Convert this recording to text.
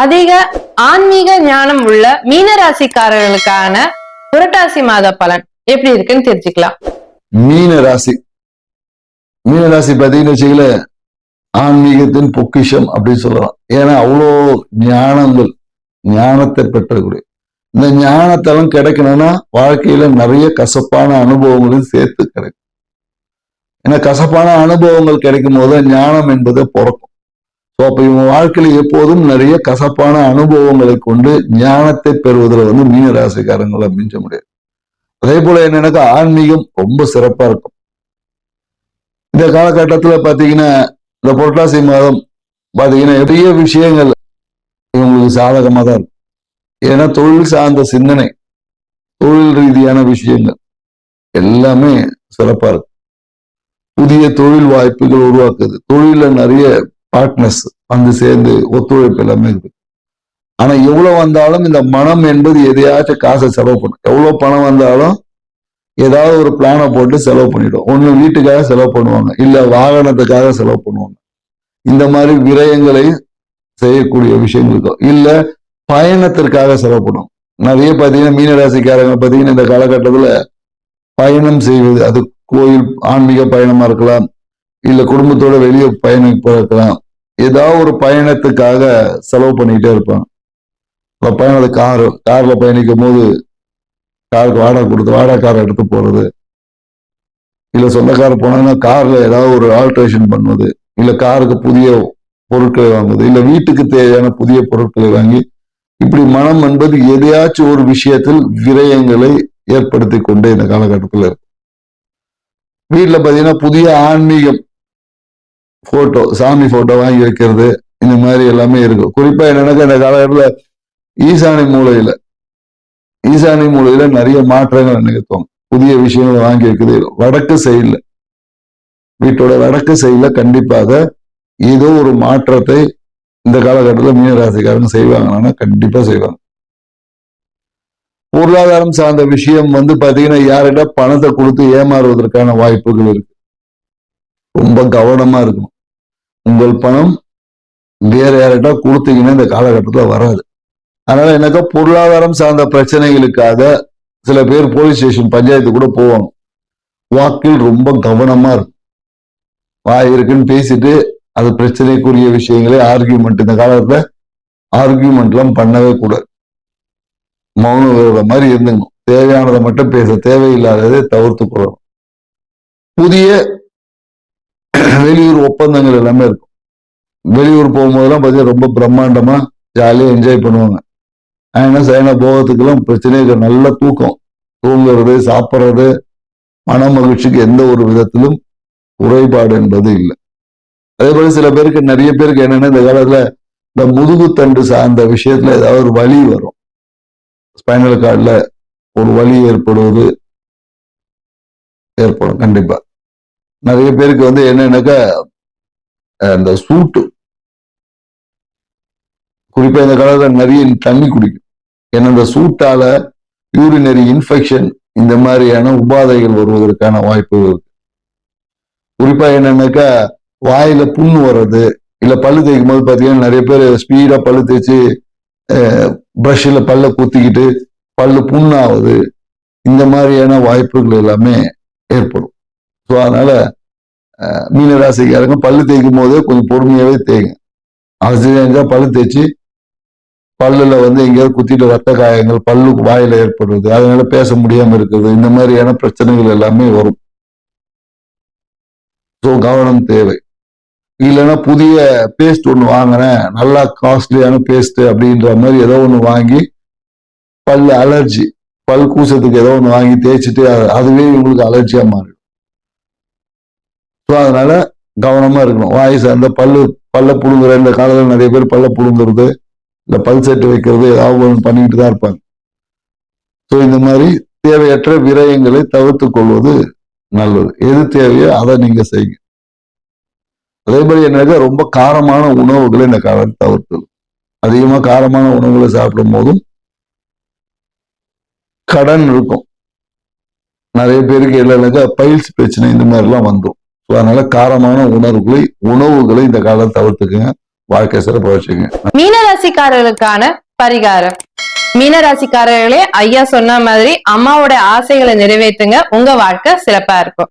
அதிக ஆன்மீக ஞானம் உள்ள மீனராசிக்காரர்களுக்கான புரட்டாசி மாத பலன் எப்படி இருக்குன்னு தெரிஞ்சுக்கலாம். மீன ராசி மீன ராசி பார்த்தீங்கன்னு வச்சுக்கல ஆன்மீகத்தின் பொக்கிஷம் அப்படின்னு சொல்லலாம். ஏன்னா அவ்வளோ ஞானங்கள் ஞானத்தை பெற்றக்கூடிய. இந்த ஞானத்தெல்லாம் கிடைக்கணும்னா வாழ்க்கையில நிறைய கசப்பான அனுபவங்களும் சேர்த்து கிடைக்கும். ஏன்னா கசப்பான அனுபவங்கள் கிடைக்கும் போது ஞானம் என்பது பிறக்கும். ஸோ அப்போ இவங்க வாழ்க்கையில எப்போதும் நிறைய கசப்பான அனுபவங்களை கொண்டு ஞானத்தை பெறுவதில் வந்து மீன ராசிக்காரங்களை மிஞ்ச முடியாது. அதே போல என்னன்னாக்கா ஆன்மீகம் ரொம்ப சிறப்பா இருக்கும். இந்த காலகட்டத்துல பாத்தீங்கன்னா இந்த புரட்டாசி மாதம் பாத்தீங்கன்னா நிறைய விஷயங்கள் இவங்களுக்கு சாதகமாக தான் இருக்கும். ஏன்னா தொழில் சார்ந்த சிந்தனை தொழில் ரீதியான விஷயங்கள் எல்லாமே சிறப்பா இருக்கும். புதிய தொழில் வாய்ப்புகள் உருவாக்குது. தொழில நிறைய பார்ட்னர்ஸ் வந்து சேர்ந்து ஒத்துழைப்பு எல்லாமே இருக்கு. ஆனா எவ்வளவு வந்தாலும் இந்த மனம் என்பது எதையாச்சும் காசை செலவு பண்ணும். எவ்வளவு பணம் வந்தாலும் ஏதாவது ஒரு பிளானை போட்டு செலவு பண்ணிடும். ஒண்ணு வீட்டுக்காக செலவு பண்ணுவாங்க. இல்ல வாகனத்துக்காக செலவு பண்ணுவாங்க. இந்த மாதிரி விரயங்களை செய்யக்கூடிய விஷயங்களுக்கோ இல்ல பயணத்திற்காக செலவு பண்ணும். நிறைய பார்த்தீங்கன்னா மீனராசிக்காரங்க பார்த்தீங்கன்னா இந்த காலகட்டத்துல பயணம் செய்வது அது கோயில் ஆன்மீக பயணமா இருக்கலாம் இல்ல குடும்பத்தோட வெளியே பயணம் போயிருக்கலாம் ஏதாவது ஒரு பயணத்துக்காக செலவு பண்ணிக்கிட்டே இருப்பான். இப்போ பயணம் கார் கார்ல பயணிக்கும் போது காருக்கு வாடகை கொடுத்து வாடகை காரை எடுத்து போறது. இல்ல சொந்தக்கார போனாங்கன்னா கார்ல ஏதாவது ஒரு ஆல்ட்ரேஷன் பண்ணுவது. இல்ல காருக்கு புதிய பொருட்களை வாங்குவது. இல்ல வீட்டுக்கு தேவையான புதிய பொருட்களை வாங்கி இப்படி மனம் என்பது எதையாச்சும் ஒரு விஷயத்தில் விரயங்களை ஏற்படுத்தி கொண்டே இந்த காலகட்டத்தில் இருக்கு. வீட்டுல பாத்தீங்கன்னா புதிய ஆன்மீகம் போட்டோ சாமி போட்டோ வாங்கி வைக்கிறது இந்த மாதிரி எல்லாமே இருக்கும் குறிப்பா என்னன்னாக்கா இந்த காலகட்டத்துல ஈசானி மூலையில ஈசானி மூலையில நிறைய மாற்றங்கள் நிகழ்த்துவாங்க புதிய விஷயங்களை வாங்கி வைக்கிறது வடக்கு சைடுல வீட்டோட வடக்கு சைடுல கண்டிப்பாக ஏதோ ஒரு மாற்றத்தை இந்த காலகட்டத்தில் மீனராசிக்காரங்க செய்வாங்கன்னா கண்டிப்பா செய்வாங்க. பொருளாதாரம் சார்ந்த விஷயம் வந்து பாத்தீங்கன்னா யார்கிட்ட பணத்தை கொடுத்து ஏமாறுவதற்கான வாய்ப்புகள் இருக்கு. ரொம்ப கவனமா இருக்கணும். உங்கள் பணம் வேற யார்கிட்ட கொடுத்தீங்கன்னா இந்த காலகட்டத்துல வராது. அதனால என்னக்கா பொருளாதாரம் சார்ந்த பிரச்சனைகளுக்காக சில பேர் போலீஸ் ஸ்டேஷன் பஞ்சாயத்து கூட போவாங்க வாக்கில் ரொம்ப கவனமா இருக்கும் வாய் இருக்குன்னு பேசிட்டு அது பிரச்சனைக்குரிய விஷயங்களே ஆர்கியூமெண்ட் இந்த காலத்துல ஆர்கியூமெண்ட்லாம் பண்ணவே கூடாது. மௌன விரோத மாதிரி இருந்துங்க தேவையானதை மட்டும் பேச தேவையில்லாததை தவிர்த்து கொள்ளணும் புதிய ஒப்பந்தங்கள் எல்லாமே இருக்கும். வெளியூர் போகும்போதெல்லாம் பார்த்தீங்கன்னா ரொம்ப பிரம்மாண்டமா ஜாலியாக என்ஜாய் பண்ணுவாங்க. ஆனால் சைனா போகிறதுக்கெல்லாம் பிரச்சனையே நல்ல தூக்கம். தூங்குறது சாப்பிட்றது மன மகிழ்ச்சிக்கு எந்த ஒரு விதத்திலும் குறைபாடு என்பது இல்லை. அதே போல சில பேருக்கு நிறைய பேருக்கு என்னன்னா இந்த காலத்துல இந்த முதுகுத்தண்டு சார்ந்த விஷயத்துல ஏதாவது ஒரு வலி வரும். ஸ்பைனல் கார்டில் ஒரு வலி ஏற்படுவது ஏற்படும் கண்டிப்பா. நிறைய பேருக்கு வந்து என்னன்னாக்கா அந்த சூட்டு. குறிப்பா இந்த காலத்துல நிறைய தண்ணி குடிக்கும். ஏன்னா அந்த சூட்டால யூரினரி இன்ஃபெக்ஷன் இந்த மாதிரியான உபாதைகள் வருவதற்கான வாய்ப்புகள் இருக்கு. குறிப்பா என்னன்னாக்கா வாயில புண்ணு வர்றது இல்ல பல்லு தேய்க்கும் போது பாத்தீங்கன்னா நிறைய பேர் ஸ்பீடா பல்லு தேய்ச்சி ப்ரஷ்ல பல்ல குத்திக்கிட்டு பல்லு புண்ணாவது இந்த மாதிரியான வாய்ப்புகள் எல்லாமே ஏற்படும். ஸோ அதனால மீனராசிக்காரங்க பல்லு தேய்க்கும் போதே கொஞ்சம் பொறுமையாகவே தேய்ங்க. அவசியம் பல்லு தேய்ச்சி பல்லுல வந்து எங்கேயாவது குத்திட்டு ரத்த காயங்கள் பல்லு வாயில ஏற்படுறது அதனால பேச முடியாம இருக்கிறது இந்த மாதிரியான பிரச்சனைகள் எல்லாமே வரும். ஸோ கவனம் தேவை. இல்லைன்னா புதிய பேஸ்ட் ஒன்று வாங்குறேன் நல்லா காஸ்ட்லியான பேஸ்ட் அப்படின்ற மாதிரி ஏதோ ஒன்று வாங்கி பல் அலர்ஜி பல் கூசத்துக்கு ஏதோ ஒன்று வாங்கி தேய்ச்சிட்டு அதுவே உங்களுக்கு அலர்ஜியா மாறிடும். ஸோ அதனால கவனமா இருக்கணும். வாய் சார்ந்த பல்லு பல்ல புழுங்குற இந்த காலத்தில் நிறைய பேர் பல்ல புழுங்குறது இல்லை பல் செட்டு வைக்கிறது ஏதாவது ஒன்று பண்ணிக்கிட்டு தான் இருப்பாங்க. ஸோ இந்த மாதிரி தேவையற்ற விரயங்களை தவிர்த்து கொள்வது நல்லது. எது தேவையோ அதை நீங்க செய்யுங்க. அதே மாதிரி என்னது ரொம்ப காரமான உணவுகளை இந்த காலத்தில் தவிர்த்தது அதிகமா காரமான உணவுகளை சாப்பிடும் போதும் கடன் இருக்கும். நிறைய பேருக்கு இல்லைனாக்கா பயில்ஸ் பிரச்சனை இந்த மாதிரிலாம் வந்துடும் ஸோ அதனால காரமான உணர்வுகளை உணவுகளை இந்த காலம் தவிர்த்துக்குங்க. வாழ்க்கை சிறப்பாக வச்சுங்க மீனராசிக்காரர்களுக்கான பரிகாரம். மீனராசிக்காரர்களே ஐயா சொன்ன மாதிரி அம்மாவோட ஆசைகளை நிறைவேற்றுங்க. உங்க வாழ்க்கை சிறப்பா இருக்கும்.